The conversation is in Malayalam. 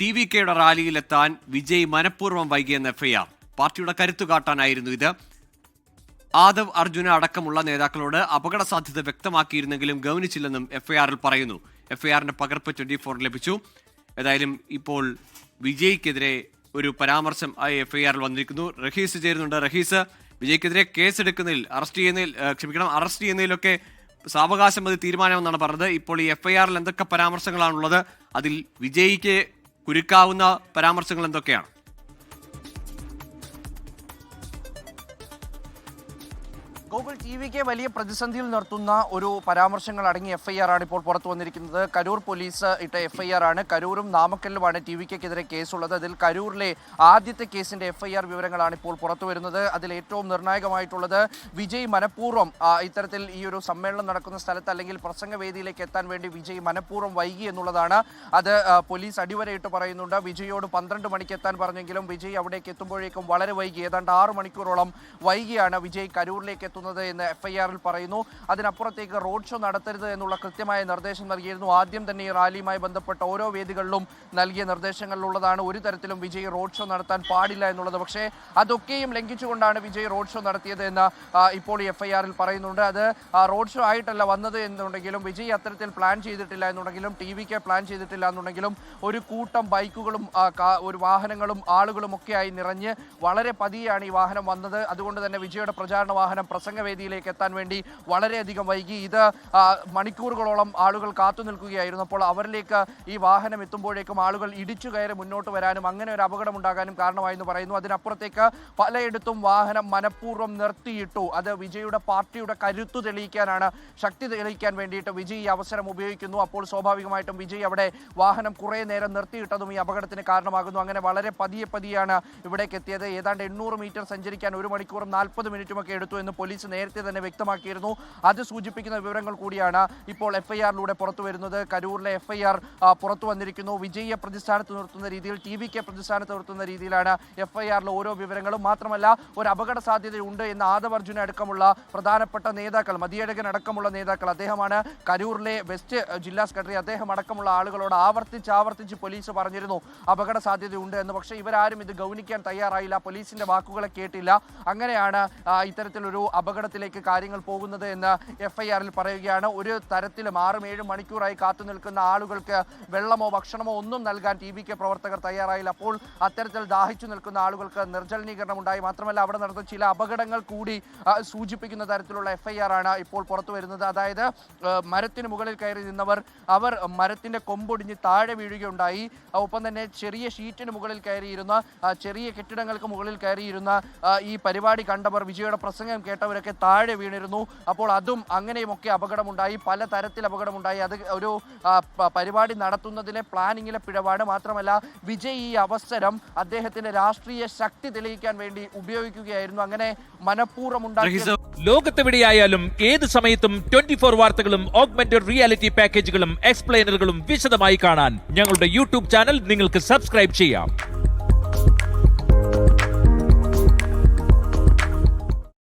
ടി വി കെയുടെ റാലിയിലെത്താൻ വിജയ് മനഃപൂർവം വൈകിയെന്ന എഫ്ഐആർ പാർട്ടിയുടെ കരുത്തു കാട്ടാനായിരുന്നു ഇത്. ആദവ് അർജുന അടക്കമുള്ള നേതാക്കളോട് അപകട സാധ്യത വ്യക്തമാക്കിയിരുന്നെങ്കിലും ഗൗനിച്ചില്ലെന്നും എഫ്ഐആറിൽ പറയുന്നു. എഫ്ഐആറിന്റെ പകർപ്പ് ട്വന്റി ഫോർ ലഭിച്ചു. ഏതായാലും ഇപ്പോൾ വിജയ്ക്കെതിരെ ഒരു പരാമർശം എഫ്ഐആറിൽ വന്നിരിക്കുന്നു. റഹീസ് ചേരുന്നുണ്ട്. റഹീസ് വിജയ്ക്കെതിരെ കേസെടുക്കുന്നതിൽ അറസ്റ്റ് ചെയ്യുന്നതിൽ ക്ഷമിക്കണം അറസ്റ്റ് ചെയ്യുന്നതിലൊക്കെ സാവകാശം അത് തീരുമാനമെന്നാണ് പറഞ്ഞത്. ഇപ്പോൾ ഈ എഫ്ഐആറിൽ എന്തൊക്കെ പരാമർശങ്ങളാണുള്ളത് അതിൽ വിജയ്ക്ക് കുരുക്കാവുന്ന പരാമർശങ്ങൾ എന്തൊക്കെയാണ്? ഗൂഗിൾ ടി വിക്ക് വലിയ പ്രതിസന്ധിയിൽ നിർത്തുന്ന ഒരു പരാമർശങ്ങൾ അടങ്ങിയ എഫ്ഐആർ ആണ് ഇപ്പോൾ പുറത്തു വന്നിരിക്കുന്നത്. കരൂർ പോലീസ് ഇട്ട എഫ്ഐആർ ആണ്. കരൂരും നാമക്കല്ലുമാണ് ടി വിക്കെതിരെ കേസുള്ളത്. അതിൽ കരൂരിലെ ആദ്യത്തെ കേസിന്റെ എഫ്ഐആർ വിവരങ്ങളാണ് ഇപ്പോൾ പുറത്തു വരുന്നത്. അതിൽ ഏറ്റവും നിർണായകമായിട്ടുള്ളത് വിജയ് മനഃപൂർവം ഇത്തരത്തിൽ ഈ ഒരു സമ്മേളനം നടക്കുന്ന സ്ഥലത്ത് അല്ലെങ്കിൽ പ്രസംഗവേദിയിലേക്ക് എത്താൻ വേണ്ടി വിജയ് മനഃപൂർവം വൈകി എന്നുള്ളതാണ്. അത് പോലീസ് അടിവരയിട്ട് പറയുന്നുണ്ട്. വിജയോട് പന്ത്രണ്ട് മണിക്ക് എത്താൻ പറഞ്ഞെങ്കിലും വിജയ് അവിടേക്ക് എത്തുമ്പോഴേക്കും വളരെ വൈകി ഏതാണ്ട് ആറ് മണിക്കൂറോളം വൈകിയാണ് വിജയ് കരൂരിലേക്ക് എത്തുന്നത് എന്ന് എഫ് ഐ ആറിൽ പറയുന്നു. അതിനപ്പുറത്തേക്ക് റോഡ് ഷോ നടത്തരുത് എന്നുള്ള കൃത്യമായ നിർദ്ദേശം നൽകിയിരുന്നു. ആദ്യം തന്നെ ഈ റാലിയുമായി ബന്ധപ്പെട്ട ഓരോ വേദികളിലും നൽകിയ നിർദ്ദേശങ്ങളിലുള്ളതാണ് ഒരു തരത്തിലും വിജയ് റോഡ് ഷോ നടത്താൻ പാടില്ല എന്നുള്ളത്. പക്ഷേ അതൊക്കെയും ലംഘിച്ചുകൊണ്ടാണ് വിജയ് റോഡ് ഷോ നടത്തിയത് എന്ന് ഇപ്പോൾ എഫ് ഐ ആറിൽ പറയുന്നുണ്ട്. അത് റോഡ് ഷോ ആയിട്ടല്ല വന്നത് എന്നുണ്ടെങ്കിലും വിജയ് അത്തരത്തിൽ പ്ലാൻ ചെയ്തിട്ടില്ല എന്നുണ്ടെങ്കിലും ടി വിക്ക് പ്ലാൻ ചെയ്തിട്ടില്ല എന്നുണ്ടെങ്കിലും ഒരു കൂട്ടം ബൈക്കുകളും ഒരു വാഹനങ്ങളും ആളുകളും ഒക്കെയായി നിറഞ്ഞ് വളരെ പതിയാണ് ഈ വാഹനം വന്നത്. അതുകൊണ്ട് തന്നെ വിജയുടെ പ്രചാരണ വാഹനം പ്രസംഗവേദിയിലേക്ക് എത്താൻ വേണ്ടി വളരെയധികം വൈകി. ഇത് മണിക്കൂറുകളോളം ആളുകൾ കാത്തു നിൽക്കുകയായിരുന്നു. അപ്പോൾ അവരിലേക്ക് ഈ വാഹനം എത്തുമ്പോഴേക്കും ആളുകൾ ഇടിച്ചു കയറി മുന്നോട്ട് വരാനും അങ്ങനെ ഒരു അപകടം ഉണ്ടാകാനും കാരണമായെന്ന് പറയുന്നു. അതിനപ്പുറത്തേക്ക് പലയിടത്തും വാഹനം മനഃപൂർവം നിർത്തിയിട്ടു. അത് വിജയുടെ പാർട്ടിയുടെ കരുത്തു തെളിയിക്കാനാണ് ശക്തി തെളിയിക്കാൻ വേണ്ടിയിട്ട് വിജയ് ഈ അവസരം ഉപയോഗിക്കുന്നു. അപ്പോൾ സ്വാഭാവികമായിട്ടും വിജയ് അവിടെ വാഹനം കുറേ നേരം നിർത്തിയിട്ടതും ഈ അപകടത്തിന് കാരണമാകുന്നു. അങ്ങനെ വളരെ പതിയെ പതിയാണ് ഇവിടേക്ക് എത്തിയത്. ഏതാണ്ട് എണ്ണൂറ് മീറ്റർ സഞ്ചരിക്കാൻ ഒരു മണിക്കൂറും നാൽപ്പത് മിനിറ്റുമൊക്കെ എടുത്തു എന്ന് പോലീസ് നേരത്തെ തന്നെ വ്യക്തമാക്കിയിരുന്നു. അത് സൂചിപ്പിക്കുന്ന വിവരങ്ങൾ കൂടിയാണ് ഇപ്പോൾ എഫ് ഐ ആറിലൂടെ പുറത്തു വരുന്നത്. കരൂരിലെ എഫ് ഐ ആർ പുറത്തു വന്നിരിക്കുന്നു. വിജയിയെ പ്രതിസ്ഥാനത്ത് നിർത്തുന്ന രീതിയിൽ ടി വി കെ പ്രതിസ്ഥാനത്ത് നിർത്തുന്ന രീതിയിലാണ് എഫ് ഐ ആറിലെ ഓരോ വിവരങ്ങളും. മാത്രമല്ല ഒരു അപകട സാധ്യതയുണ്ട് എന്ന് ആദവ് അർജുന അടക്കമുള്ള പ്രധാനപ്പെട്ട നേതാക്കൾ മതിയഴകൻ അടക്കമുള്ള നേതാക്കൾ അദ്ദേഹമാണ് കരൂരിലെ വെസ്റ്റ് ജില്ലാ സെക്രട്ടറി. അദ്ദേഹം അടക്കമുള്ള ആളുകളോട് ആവർത്തിച്ച് ആവർത്തിച്ച് പോലീസ് പറഞ്ഞിരുന്നു അപകട സാധ്യതയുണ്ട് എന്ന്. പക്ഷേ ഇവരാരും ഇത് ഗൗനിക്കാൻ തയ്യാറായില്ല. പോലീസിന്റെ വാക്കുകളെ കേട്ടില്ല. അങ്ങനെയാണ് ഇത്തരത്തിലൊരു ഇത്തരത്തിലൊരു അപകടത്തിലേക്ക് കാര്യങ്ങൾ പോകുന്നത് എന്ന് എഫ് ഐ ആറിൽ പറയുകയാണ്. ഒരു തരത്തിലും ആറും ഏഴും മണിക്കൂറായി കാത്തു നിൽക്കുന്ന ആളുകൾക്ക് വെള്ളമോ ഭക്ഷണമോ ഒന്നും നൽകാൻ ടി വി കെ പ്രവർത്തകർ തയ്യാറായില്ല. അപ്പോൾ അത്തരത്തിൽ ദാഹിച്ചു നിൽക്കുന്ന ആളുകൾക്ക് നിർജലീകരണം ഉണ്ടായി മാത്രമല്ല അവിടെ നടന്ന ചില അപകടങ്ങൾ കൂടി സൂചിപ്പിക്കുന്ന തരത്തിലുള്ള എഫ് ഐ ആർ ആണ് ഇപ്പോൾ പുറത്തു വരുന്നത്. അതായത് മരത്തിന് മുകളിൽ കയറി നിന്നവർ അവർ മരത്തിന്റെ കൊമ്പൊടിഞ്ഞ് താഴെ വീഴുകയുണ്ടായി. ഒപ്പം തന്നെ ചെറിയ ഷീറ്റിന് മുകളിൽ കയറിയിരുന്ന ചെറിയ കെട്ടിടങ്ങൾക്ക് മുകളിൽ കയറിയിരുന്ന ഈ പരിപാടി കണ്ടവർ വിജയുടെ പ്രസംഗം കേട്ടവരൊക്കെ താഴെ വീണിരുന്നു. അപ്പോൾ അതും അങ്ങനെയുമൊക്കെ അപകടമുണ്ടായി. പല തരത്തിൽ അപകടമുണ്ടായി. അത് ഒരു പരിപാടി നടത്തുന്നതിലെ പ്ലാനിങ്ങിലെ പിഴവാണ്. മാത്രമല്ല വിജയ് ഈ അവസരം അദ്ദേഹത്തിന്റെ രാഷ്ട്രീയ ശക്തി തെളിയിക്കാൻ വേണ്ടി ഉപയോഗിക്കുകയായിരുന്നു. അങ്ങനെ മനഃപൂർവം ഉണ്ടാക്കിയ ലോകത്തെവിടെയായാലും ഏത് സമയത്തും ട്വന്റി ഫോർ വാർത്തകളും ഓഗ്മെന്റഡ് റിയാലിറ്റി പാക്കേജുകളും എക്സ്പ്ലെയിനറുകളും വിശദമായി കാണാൻ ഞങ്ങളുടെ യൂട്യൂബ് ചാനൽ നിങ്ങൾക്ക് സബ്സ്ക്രൈബ് ചെയ്യാം.